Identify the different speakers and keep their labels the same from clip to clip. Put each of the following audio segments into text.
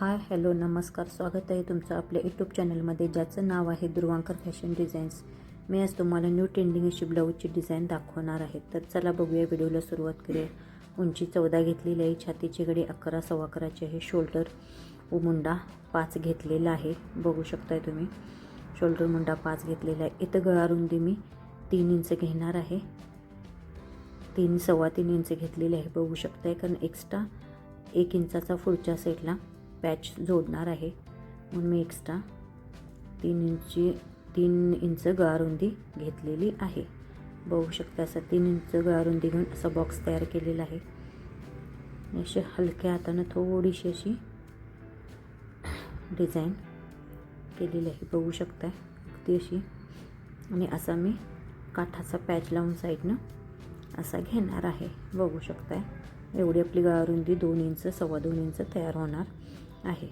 Speaker 1: Hi hello नमस्कार. स्वागत आहे तुमचं आपल्या यूट्यूब चॅनलमध्ये ज्याचं नाव आहे दुर्वांकर फॅशन डिझाईन्स. मी आज तुम्हाला न्यू ट्रेंडिंग अशी ब्लाऊजची डिझाईन दाखवणार आहे. तर चला बघूया व्हिडिओला सुरुवात करूया. उंची चौदा घेतलेली आहे छातीची गडी अकरा सव्वा अकराची आहे. शोल्डर व मुंडा पाच घेतलेला आहे. बघू शकताय तुम्ही. शोल्डर मुंडा पाच घेतलेला आहे. इथं गळा रुंदी मी तीन इंच घेणार आहे. तीन सव्वा तीन इंच घेतलेले आहे. बघू शकताय कारण एक्स्ट्रा एक इंचाचा पुढच्या साईडला पॅच जोडणार आहे. म्हणून मी एक्स्ट्रा तीन इंची तीन इंच गळारुंदी घेतलेली आहे. बघू शकता असं तीन इंच गळारुंदी घेऊन असा बॉक्स तयार केलेला आहे. अशी हलक्या हातानं थोडीशी अशी डिझाईन केलेली आहे. बघू शकताय. अगदी अशी. आणि असा मी काठाचा पॅच लावून साईडनं असा घेणार आहे. बघू शकताय. एवढी आपली गळारुंदी दोन इंच सव्वा दोन इंच तयार होणार. आहे.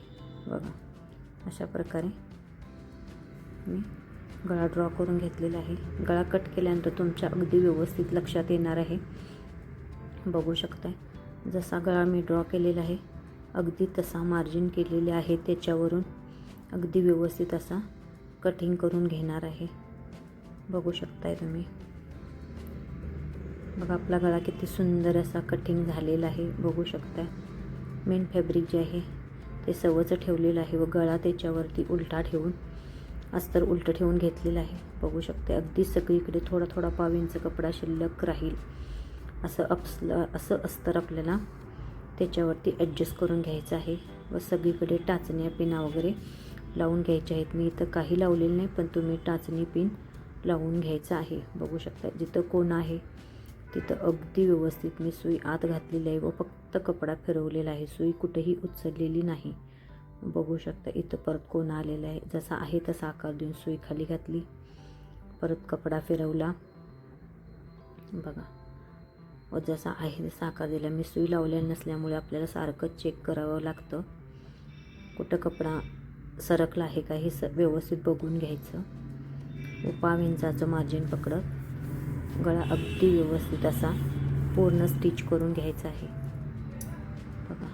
Speaker 1: बघा अशा प्रकारे मी गळा ड्रॉ करून घेतलेला आहे. गळा कट केल्यानंतर तुमच्या अगदी व्यवस्थित लक्षात येणार आहे. बघू शकताय जसा गळा मी ड्रॉ केलेला आहे अगदी तसा मार्जिन केलेले आहे त्याच्यावरून. अगदी व्यवस्थित असा कटिंग करून घेणार आहे. बघू शकताय तुम्ही. बघा आपला गळा किती सुंदर असा कटिंग झालेला आहे. बघू शकताय. मेन फॅब्रिक जे आहे ते सवचं ठेवलेलं आहे व गळा त्याच्यावरती उलटा ठेवून अस्तर उलटं ठेवून घेतलेलं आहे. बघू शकते अगदी सगळीकडे थोडा थोडा पाव कपडा शिल्लक राहील. असं अपसलं असं अस्तर आपल्याला त्याच्यावरती ॲडजस्ट करून घ्यायचं आहे व सगळीकडे टाचण्या पिना वगैरे लावून घ्यायच्या आहेत. मी इथं काही लावलेलं नाही पण तुम्ही टाचणी पिन लावून घ्यायचं आहे. बघू शकता जिथं कोण आहे तिथं अगदी व्यवस्थित मी सुई आत घातलेली आहे व फक्त कपडा फिरवलेला आहे. सुई कुठेही उचललेली नाही. बघू शकता इथं परत कोण आलेला आहे. जसा आहे तसा आकार देऊन सुई खाली घातली. परत कपडा फिरवला. बघा. व जसा आहे तसा आकार दिला. मी सुई लावल्या नसल्यामुळे आपल्याला सारखं चेक करावं लागतं. कुठं कपडा सरकला आहे का हे स व्यवस्थित बघून घ्यायचं. व पाव इंचाचं मार्जिन पकडत. गळा अगदी व्यवस्थित असा पूर्ण स्टिच करून घ्यायचा आहे. बघा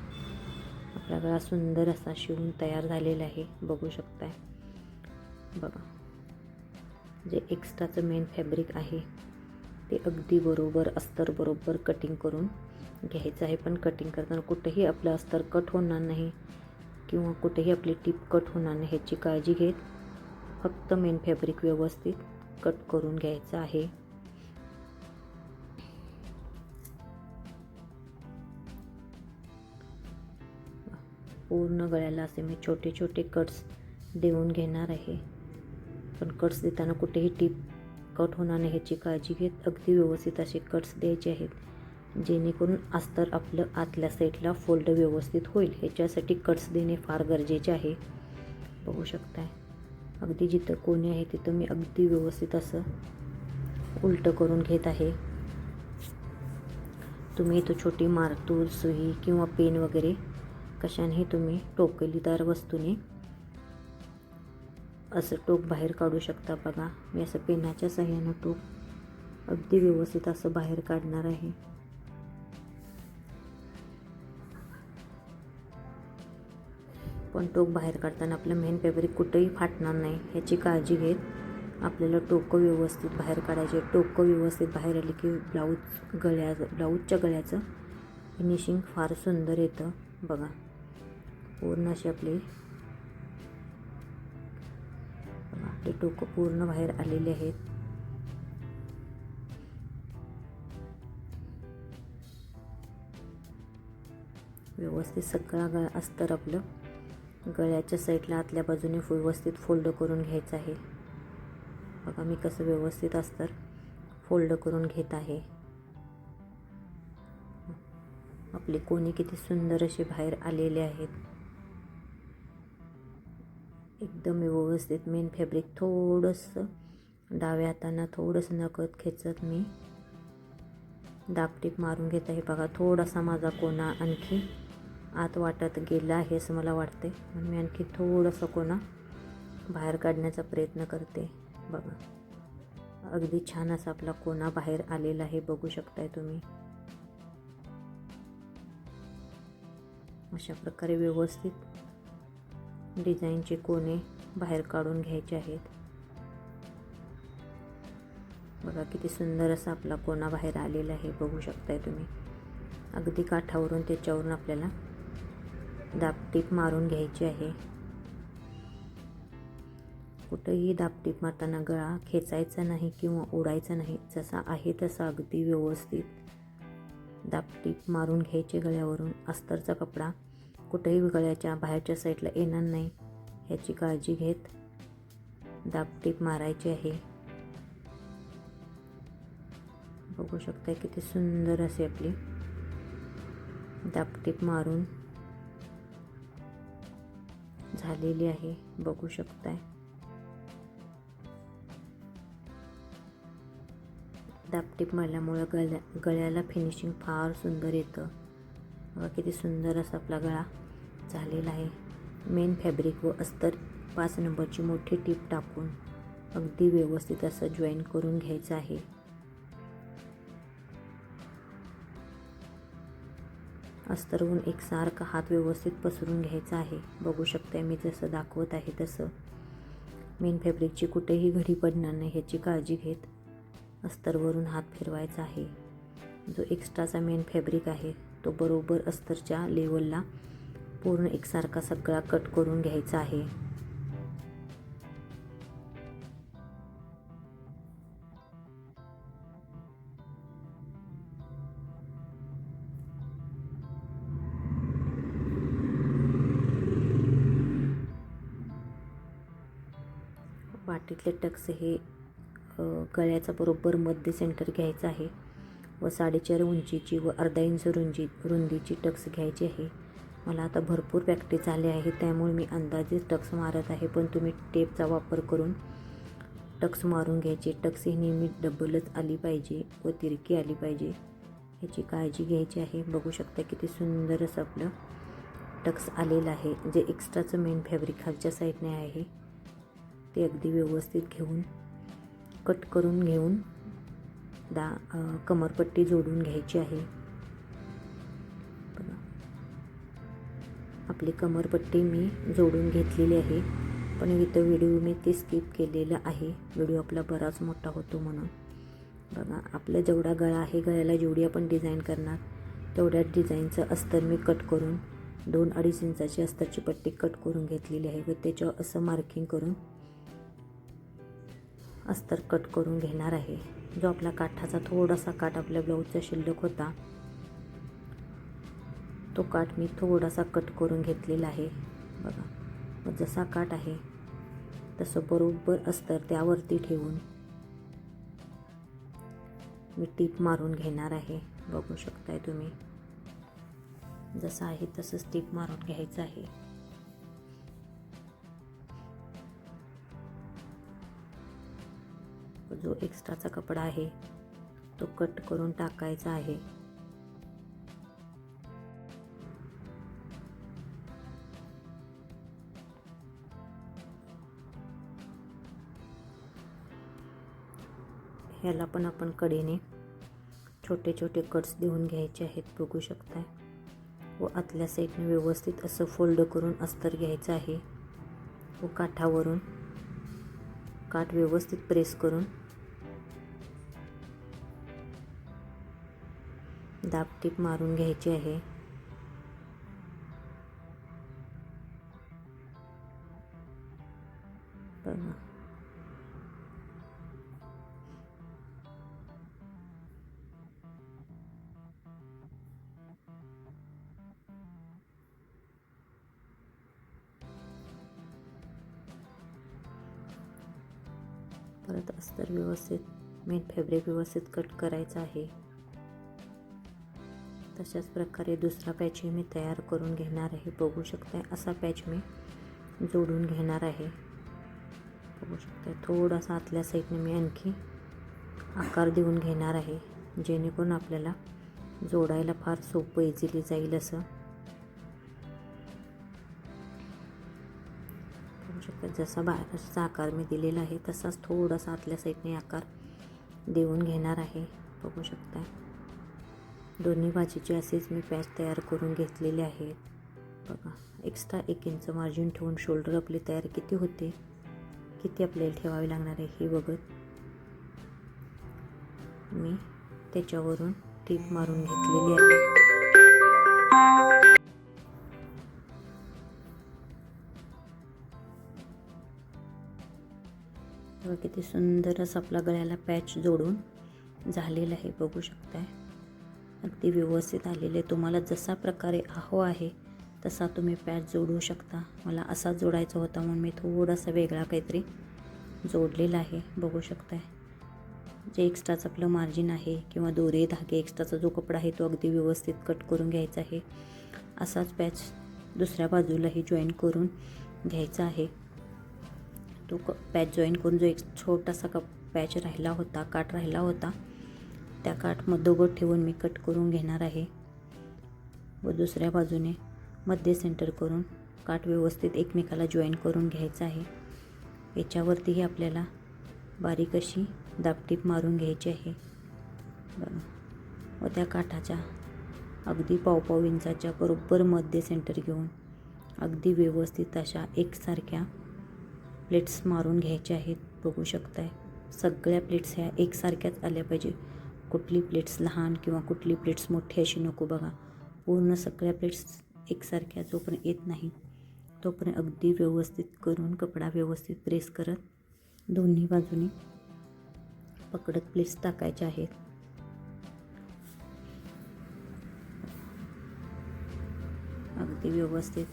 Speaker 1: आपला गळा सुंदर असा शिवून तयार झालेला आहे. बघू शकताय. बघा जे एक्स्ट्राचं मेन फॅब्रिक आहे ते अगदी बरोबर अस्तर बरोबर कटिंग करून घ्यायचं आहे. पण कटिंग करताना कुठेही आपलं अस्तर कट होणार नाही किंवा कुठेही आपली टीप कट होणार नाही ह्याची काळजी घेत फक्त मेन फॅब्रिक व्यवस्थित कट करून घ्यायचं आहे. पूर्ण गळ्याला असे मी छोटे छोटे कट्स देऊन घेणार आहे. पण कट्स देताना कुठेही टीप कट होणार नाही ह्याची काळजी घेत अगदी व्यवस्थित असे कट्स द्यायचे आहेत. जेणेकरून अस्तर आपलं आतल्या साईडला फोल्ड व्यवस्थित होईल. ह्याच्यासाठी कट्स देणे फार गरजेचे आहे. बघू शकताय. अगदी जिथं कोणी आहे तिथं मी अगदी व्यवस्थित असं उलटं करून घेत आहे. तुम्ही इथं छोटी मारतूर सुई किंवा पेन वगैरे कशाने तुम्ही टोकलीदार वस्तूने असं टोक बाहेर काढू शकता बघा. मी असं पेनाच्या सहाय्यानं टोक अगदी व्यवस्थित असं बाहेर काढणार आहे. पण टोक बाहेर काढताना आपलं मेन फॅब्रिक कुठंही फाटणार नाही ह्याची काळजी घेत आपल्याला टोकं व्यवस्थित बाहेर काढायचे. टोकं व्यवस्थित बाहेर आली की ब्लाऊज गळ्या ब्लाऊजच्या गळ्याचं फिनिशिंग फार सुंदर येतं बघा. पूर्ण अशी आपले आपली टोकं पूर्ण बाहेर आलेले आहेत. व्यवस्थित सगळा गळा अस्तर आपलं. गळ्याच्या साईडला आतल्या बाजूने व्यवस्थित फोल्ड करून घ्यायचं आहे. बघा मी कसं व्यवस्थित अस्तर फोल्ड करून घेत आहे. आपले कोणी किती सुंदर असे बाहेर आलेले आहेत. एकदम व्यवस्थित मेन फॅब्रिक थोडंसं डाव्या हाताना थोडंसं नकत खेचत मी. दापटीप मारून घेत आहे बघा थोडासा माझा कोणा आणखी आत वाटत गेला आहे असं मला वाटते म्हणून मी आणखी थोडंसं कोणा बाहेर काढण्याचा प्रयत्न करते. बघा अगदी छान असा आपला कोणा बाहेर आलेला आहे बघू शकताय तुम्ही. अशा प्रकारे व्यवस्थित डिझाईनचे कोणे बाहेर काढून घ्यायचे आहेत. बघा किती सुंदर असा आपला कोणा बाहेर आलेला आहे बघू शकताय तुम्ही. अगदी काठावरून त्याच्यावरून आपल्याला दापटीप मारून घ्यायची आहे. कुठंही दापटीप मारताना गळा खेचायचा नाही किंवा ओढायचा नाही जसा आहे तसा अगदी व्यवस्थित दापटीप मारून घ्यायचे गळ्यावरून. अस्तरचा कपडा कुठेही गळ्याच्या बाहेरच्या साईडला येणार नाही ह्याची काळजी घेत दापटीप मारायची आहे. बघू शकता किती सुंदर असे आपली दापटीप मारून झालेली आहे. बघू शकताय. दापटीप मारल्यामुळं गळ्या गळ्याला फिनिशिंग फार सुंदर येतं. बघा किती सुंदर असा आपला गळा झालेला आहे. मेन फॅब्रिक व अस्तर पाच नंबरची मोठी टीप टाकून अगदी व्यवस्थित असं जॉईन करून घ्यायचं आहे. अस्तरहून एकसारखा हात व्यवस्थित पसरून घ्यायचा आहे. बघू शकते मी जसं दाखवत आहे तसं. मेन फॅब्रिकची कुठेही घडी पडणार नाही ह्याची काळजी घेत अस्तरवरून हात फिरवायचा आहे. जो एक्स्ट्राचा मेन फॅब्रिक आहे तो बरोबर अस्तरच्या लेवलला पूर्ण एकसारखा सगळा कट करून घ्यायचा आहे. वाटीतले टक्स हे गळ्याचा बरोबर मध्य सेंटर घ्यायचं आहे. व साडेचार उंचीची व अर्धा इंच रुंजी रुंदीची टक्स घ्यायची आहे. मला आता भरपूर प्रॅक्टिस झाली आहे त्यामुळे मी अंदाजे टक्स मारत आहे पण तुम्ही टेपचा वापर करून टक्स मारून घ्यायचे. टक्स ही नेहमी डबलच आली पाहिजे व तिरकी आली पाहिजे. ह्याची काळजी घ्यायची आहे. बघू शकता किती सुंदर असं आपलं टक्स आलेलं आहे जे एक्स्ट्राचं मेन फॅब्रिक खालच्या साईडने आहे. ते अगदी व्यवस्थित घेऊन कट करून घेऊन दा कमरपट्टी जोडून घ्यायची आहे. आपली कमरपट्टी मी जोडून घेतलेली आहे पण इथं व्हिडिओ मी ते स्किप केलेलं आहे. व्हिडिओ आपला बराच मोठा होतो म्हणून. बघा आपला जेवढा गळा आहे गळ्याला जेवढी आपण डिझाईन करणार तेवढ्या डिझाईनचं अस्तर मी कट करून दोन अडीच इंचाची अस्तरची पट्टी कट करून घेतलेली आहे व त्याच्यावर असं मार्किंग करून अस्तर कट करून घेणार आहे. जो आपला काठाचा थोडासा काठ आपल्या ब्लाऊजचा शिल्लक होता तो काठ मी थोडासा कट करून घेतलेला आहे. बघा मग जसा काठ आहे तसं बरोबर अस्तर त्यावरती ठेवून मी टीप मारून घेणार आहे. बघू शकताय तुम्ही. जसं आहे तसंच टीप मारून घ्यायचं आहे. जो एक्स्ट्राचा कपडा आहे तो कट करून टाकायचा आहे. ह्याला पण आपण कडेने छोटे छोटे कट्स देऊन घ्यायचे आहेत बघू शकताय. व आतल्या साईडने व्यवस्थित असं फोल्ड करून अस्तर घ्यायचं आहे. व काठावरून काठ व्यवस्थित प्रेस करून दाबटीप मारून घ्यायची आहे. बघा. परत अस्तर व्यवस्थित मेन फॅब्रिक व्यवस्थित कट करायचं आहे. तशाच प्रकारे दुसरा पॅचही मी तयार करून घेणार आहे. बघू शकताय असा पॅच मी जोडून घेणार आहे. बघू शकताय थोडासा आतल्या साईडने मी आणखी आकार देऊन घेणार आहे जेणेकरून आपल्याला जोडायला फार सोपं इझिली जाईल असं. बघू शकता जसा बाहेरचा आकार मी दिलेला आहे तसाच थोडासा आतल्या साईडने आकार देऊन घेणार आहे. बघू शकताय. दोन्ही भाजीचे असेच मी पॅच तयार करून घेतलेले आहेत बघा एक्स्ट्रा एक इंच मार्जिन ठेवून शोल्डर आपली तयार किती होते? किती आपल्याला ठेवावी लागणार आहे हे बघत मी त्याच्यावरून टीप मारून घेतलेली आहे. किती सुंदर असं आपला गळ्याला पॅच जोडून झालेलं आहे बघू शकताय. अगदी व्यवस्थित आलेले. तुम्हाला जसा प्रकारे हवा आहे तसा तुम्ही पॅच जोडू शकता. मला असा जोडायचा होता म्हणून मी थोडासा वेगळा काहीतरी जोडलेला आहे. बघू शकताय. जे एक्स्ट्राचं आपलं मार्जिन आहे किंवा दोरे धागे एक्स्ट्राचा जो कपडा आहे तो अगदी व्यवस्थित कट करून घ्यायचा आहे. असाच पॅच दुसऱ्या बाजूलाही जॉईन करून घ्यायचा आहे. तो क पॅच जॉईन करून जो एक छोटासा कप पॅच राहिला होता काठ राहिला होता त्या काठ मधोगत ठेवून मी कट करून घेणार आहे व दुसऱ्या बाजूने मध्य सेंटर करून काठ व्यवस्थित एकमेकाला जॉईन करून घ्यायचं आहे. याच्यावरतीही आपल्याला बारीक अशी दापटीप मारून घ्यायची आहे. व त्या काठाच्या अगदी पावपाव इंचाच्या बरोबर मध्य सेंटर घेऊन अगदी व्यवस्थित अशा एकसारख्या प्लेट्स मारून घ्यायच्या आहेत. बघू शकताय. सगळ्या प्लेट्स ह्या एकसारख्याच आल्या पाहिजे. कुठली प्लेट्स लहान किंवा कुठली प्लेट्स मोठी अशी नको बघा. पूर्ण सगळ्या प्लेट्स एकसारख्या जोपर्यंत येत नाही तोपर्यंत अगदी व्यवस्थित करून कपडा व्यवस्थित प्रेस करत दोन्ही बाजूनी पकडत प्लेट्स टाकायच्या आहेत. अगदी व्यवस्थित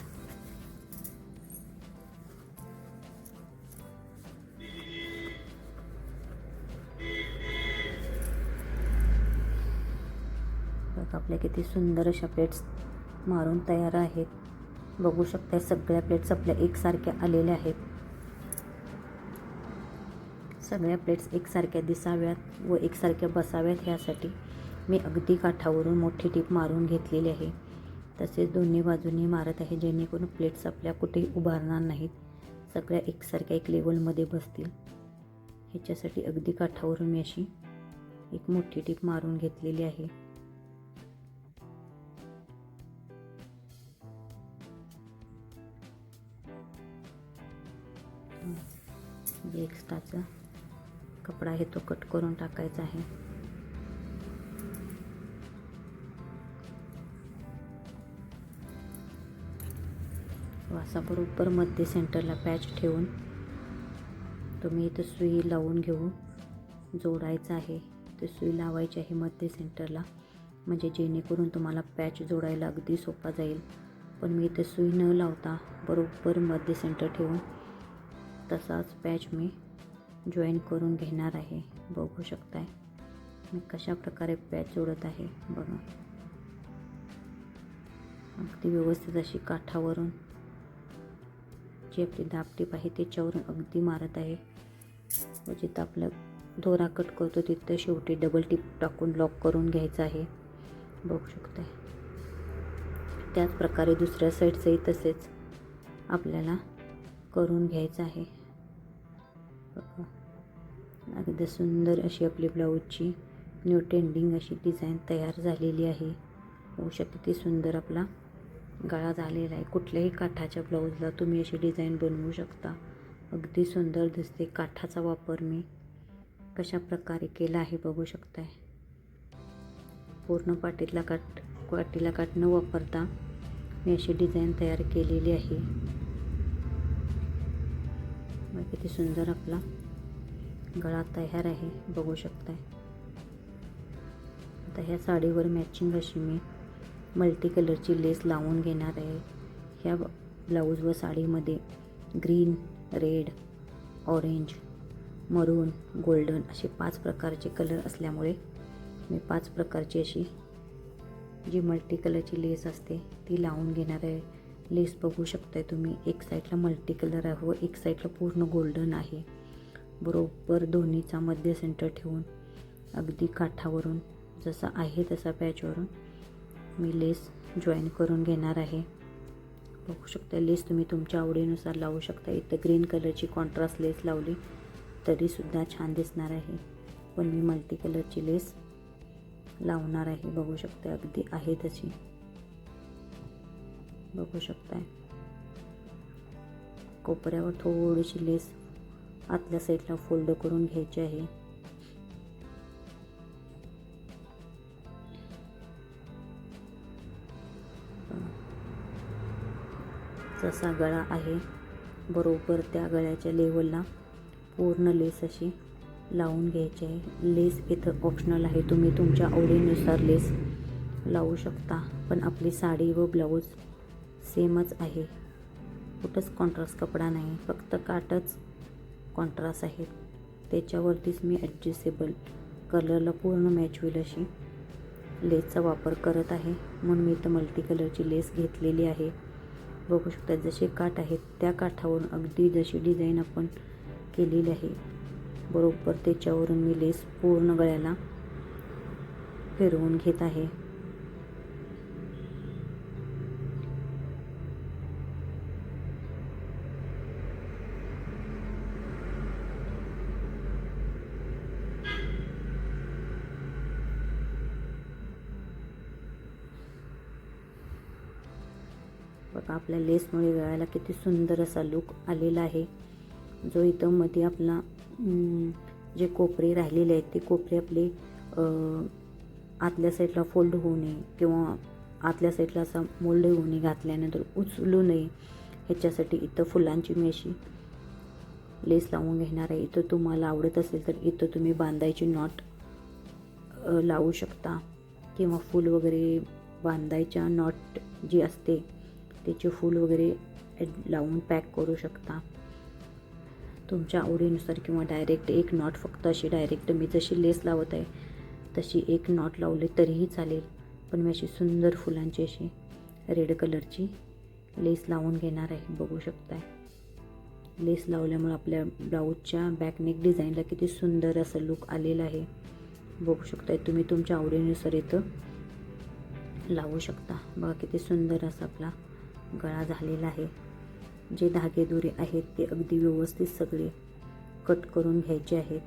Speaker 1: बघा आपल्या किती सुंदर अशा प्लेट्स मारून तयार आहेत. बघू शकता सगळ्या प्लेट्स आपल्या एकसारख्या आलेल्या आहेत. सगळ्या प्लेट्स एकसारख्या दिसाव्यात व एकसारख्या बसाव्यात ह्यासाठी मी अगदी काठावरून मोठी टीप मारून घेतलेली आहे. तसेच दोन्ही बाजूंनी मारत आहे जेणेकरून प्लेट्स आपल्या कुठेही उभारणार नाहीत. सगळ्या एकसारख्या एक लेवलमध्ये बसतील. ह्याच्यासाठी अगदी काठावरून मी अशी एक मोठी टीप मारून घेतलेली आहे. एक्स्ट्राचा कपडा आहे तो कट करून टाकायचा आहे. वासाबरोबरमध्ये सेंटरला पॅच ठेवून तुम्ही इथं सुई लावून घेऊ. जोडायचं आहे. ते सुई लावायची आहे मध्ये सेंटरला. म्हणजे जेणेकरून तुम्हाला पॅच जोडायला अगदी सोपा जाईल. पण मी इथे सुई न लावता बरोबर मध्ये सेंटर ठेवून तसाच पॅच मी जॉईन करून घेणार आहे. बघू शकताय. मी कशा प्रकारे पॅच जोडत आहे बघा. अगदी व्यवस्थित अशी काठावरून जी आपली दापटीप आहे त्याच्यावरून अगदी मारत आहे. व जिथं आपलं दोरा कट करतो तिथं शेवटी डबल टिप टाकून लॉक करून घ्यायचं आहे. बघू शकताय. त्याच प्रकारे दुसऱ्या साईडचंही तसेच आपल्याला करून घ्यायचं आहे. बघा. अगदी सुंदर अशी आपली ब्लाऊजची न्यू ट्रेंडिंग अशी डिझाईन तयार झालेली आहे. होऊ शकते ती सुंदर आपला गळा झालेला आहे. कुठल्याही काठाच्या ब्लाऊजला तुम्ही अशी डिझाईन बनवू शकता. अगदी सुंदर दिसते काठाचा वापर मी कशा प्रकारे केला आहे बघू शकताय. पूर्ण पाटीतला काठ पाटीला काठ न वापरता मी अशी डिझाईन तयार केलेली आहे. किती सुंदर आपला गळा तयार आहे बघू शकताय. आता ह्या साडीवर मॅचिंग अशी मी मल्टी कलरची लेस लावून घेणार आहे. ह्या ब्लाऊज व साडीमध्ये green red orange maroon golden असे पाच प्रकारचे कलर असल्यामुळे मी पाच प्रकारची अशी जी मल्टी कलरची लेस असते ती लावून घेणार आहे. लेस बघू शकताय तुम्ही. एक साईडला मल्टी कलर आहे व एक साईडला पूर्ण गोल्डन आहे. बरोबर दोन्हीचा मध्य सेंटर ठेवून अगदी काठावरून जसा आहे तसा पॅचवरून मी लेस जॉईन करून घेणार आहे. बघू शकता लेस तुम्ही तुमच्या आवडीनुसार लावू शकता इथं ग्रीन कलरची कॉन्ट्रास्ट लेस लावली तरीसुद्धा छान दिसणार आहे. पण मी मल्टी कलरची लेस लावणार आहे. बघू शकता अगदी आहे तशी. बघू शकताय. कोपऱ्यावर थोडीशी लेस आतल्या साईडला फोल्ड करून घ्यायची आहे. जसा गळा आहे बरोबर त्या गळ्याच्या लेवलला पूर्ण लेस अशी लावून घ्यायची आहे. लेस इथं ऑप्शनल आहे. तुम्ही तुमच्या आवडीनुसार लेस लावू शकता. पण आपली साडी व ब्लाऊज सेमच आहे. कुठंच कॉन्ट्रास्ट कपडा नाही फक्त काटच कॉन्ट्रास्ट आहे त्याच्यावरतीच मी ॲडजस्टेबल कलरला पूर्ण मॅच होईल अशी लेसचा वापर करत आहे. म्हणून मी इथं मल्टी कलरची लेस घेतलेली आहे. बघू शकता जसे काठ आहेत त्या काठावरून अगदी जशी डिझाईन आपण केलेली आहे. बरोबर त्याच्यावरून मी लेस पूर्ण गळ्याला फिरवून घेत आहे. बघा आपल्या लेसमुळे गळ्याला किती सुंदर असा लुक आलेला आहे. जो इथं मध्ये आपला जे कोपरे राहिलेले आहेत ते कोपरे आपले आतल्या साईडला फोल्ड होऊ नये किंवा आतल्या साईडला असा मोल्ड होऊ नये घातल्यानंतर उचलू नये. ह्याच्यासाठी इथं फुलांची मी अशी लेस लावून घेणार आहे. इथं तुम्हाला आवडत असेल तर इथं तुम्ही बांधायची नॉट लावू शकता. किंवा फूल वगैरे बांधायच्या नॉट जी असते त्याचे फूल वगैरे लावून पॅक करू शकता. तुमच्या आवडीनुसार किंवा डायरेक्ट एक नॉट फक्त अशी डायरेक्ट मी जशी लेस लावत आहे तशी एक नॉट लावली तरीही चालेल. पण मी अशी सुंदर फुलांची अशी रेड कलरची लेस लावून घेणार आहे बघू शकताय. लेस लावल्यामुळे आपल्या ब्लाऊजच्या बॅकनेक डिझाईनला किती सुंदर असं लुक आलेला आहे. बघू शकताय तुम्ही तुमच्या आवडीनुसार इथं लावू शकता. बघा किती सुंदर असा आपला गळा झालेला आहे. जे धागेदोरे आहेत ते अगदी व्यवस्थित सगळे कट करून घ्यायचे आहेत.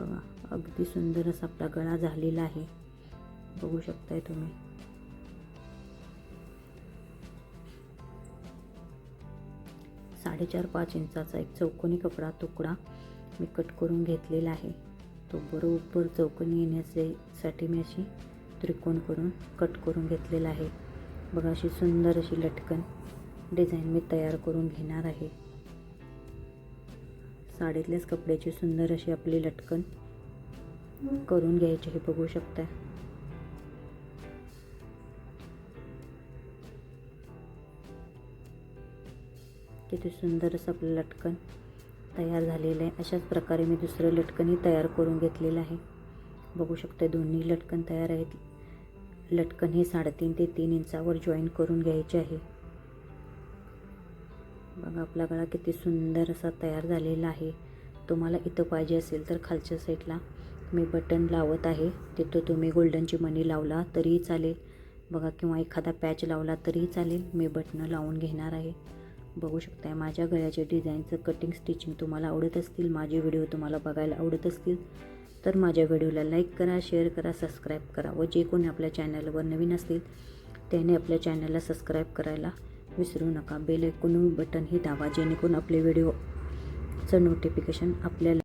Speaker 1: बघा अगदी सुंदर असा आपला गळा झालेला आहे. बघू शकताय तुम्ही. साडेचार पाच इंचाचा एक चौकोनी कपडा तुकडा मी कट करून घेतलेला आहे. तो बरोबर चौकोनी येण्यासाठी मी अशी त्रिकोण करून कट करून घेतलेला आहे. बघा अशी सुंदर अशी लटकन डिझाईन मी तयार करून घेणार आहे. साडीतल्याच कपड्याची सुंदर अशी आपली लटकन करून घ्यायची हे बघू शकता. किती सुंदर असं आपलं लटकन तयार झालेलं आहे. अशाच प्रकारे मी दुसरं लटकनही तयार करून घेतलेलं आहे. बघू शकता दोन्ही लटकन तयार आहेत. लटकन हे साडेतीन ते तीन इंचावर जॉईन करून घ्यायचे आहे. बघा आपला गळा किती सुंदर असा तयार झालेला आहे. तुम्हाला इथं पाहिजे असेल तर खालच्या साईडला मी बटन लावत आहे. तिथं तुम्ही गोल्डनची मनी लावला तरीही चालेल. बघा किंवा एखादा पॅच लावला तरीही चालेल. मी बटनं लावून घेणार आहे. बघू शकताय माझ्या गळ्याच्या डिझाईनचं कटिंग स्टिचिंग तुम्हाला आवडत असतील माझे व्हिडिओ तुम्हाला बघायला आवडत असतील. तर माझ्या व्हिडिओला लाईक करा शेअर करा सबस्क्राईब करा व जे कोणी आपल्या चॅनलवर नवीन असतील त्याने आपल्या चॅनलला सबस्क्राईब करायला विसरू नका. बेल ऐकून बटनही दावा जेणेकरून आपले व्हिडिओचं नोटिफिकेशन आपल्याला